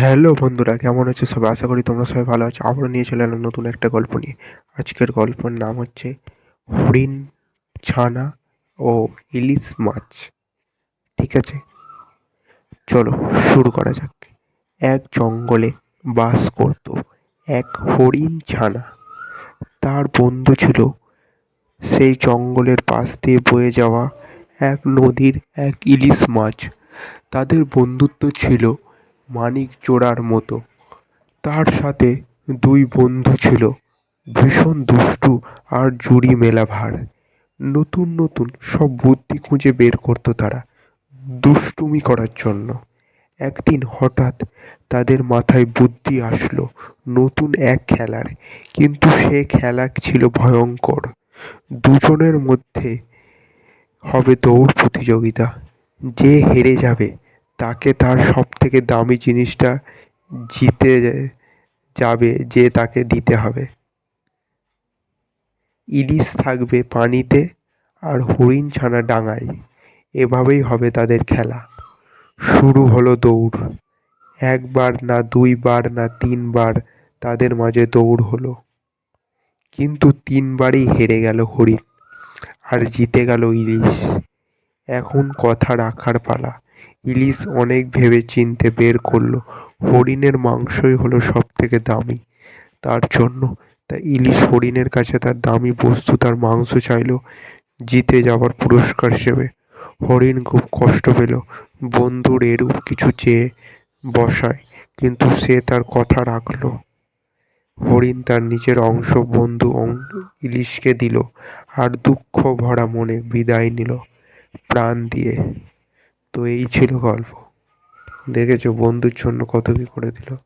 Hello বন্ধুরা, কেমন আছো সবাই? আশা করি তোমরা সবাই ভালো আছো। আবারও নিয়ে চলে এলাম নতুন একটা গল্প নিয়ে। আজকের গল্পের নাম হচ্ছে হরিণ, ছানা ও ইলিশ মাছ। ঠিক আছে? চলো শুরু করা যাক। এক জঙ্গলে বাস করত এক হরিণ ছানা। তার বন্ধু ছিল। সেই জঙ্গলের পাশ দিয়ে বয়ে যাওয়া এক নদীর এক ইলিশ মাছ। তাদের বন্ধুত্ব ছিল মানিক জোড়ার মতো। তার সাথে দুই বন্ধু ছিল, ভীষণ দুষ্টু আর জুড়ি মেলা ভার নতুন নতুন সব বুদ্ধি খুঁজে বের করতো তারা দুষ্টুমি করার জন্য। একদিন হঠাৎ তাদের মাথায় বুদ্ধি আসলো নতুন এক খেলার, কিন্তু সে খেলা ছিল ভয়ঙ্কর। দুজনের মধ্যে হবে দৌড় প্রতিযোগিতা। যে হেরে যাবে তাকে তার সব থেকে দামি জিনিসটা জিতে যাবে যে তাকে দিতে হবে। ইলিশ থাকবে পানিতে আর হরিণ ছানা ডাঙায়। এভাবেই হবে তাদের খেলা। শুরু হলো দৌড়। একবার না দুইবার না তিনবার তাদের মাঝে দৌড় হলো। কিন্তু তিনবারই হেরে গেল হরিণ আর জিতে গেল ইলিশ। এখন কথা রাখার পালা। ইলিশ অনেক ভেবে চিনতে বের করল। হরিণের মাংসই হলো সব থেকে দামি তার জন্য। তা ইলিশ হরিণের কাছে তার দামি বস্তু, তার মাংস চাইলো জিতে যাওয়ার পুরস্কার হিসেবে। হরিণ খুব কষ্ট পেল। বন্ধুর এরূপ কিছু চেয়ে বসায়, কিন্তু সে তার কথা রাখল। হরিণ তার নিজের অংশ, বন্ধু ইলিশকে দিল আর দুঃখ ভরা মনে বিদায় নিল প্রাণ দিয়ে। তো এই ছিল গল্প। দেখেছ বন্ধুর জন্য কত কি করে দিল।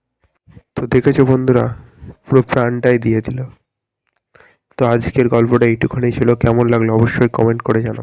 তো দেখেছ বন্ধুরা, পুরো প্রাণটাই দিয়ে দিল। তো আজকের গল্পটা এইটুখানি ছিল। কেমন লাগল অবশ্যই কমেন্ট করে জানাও।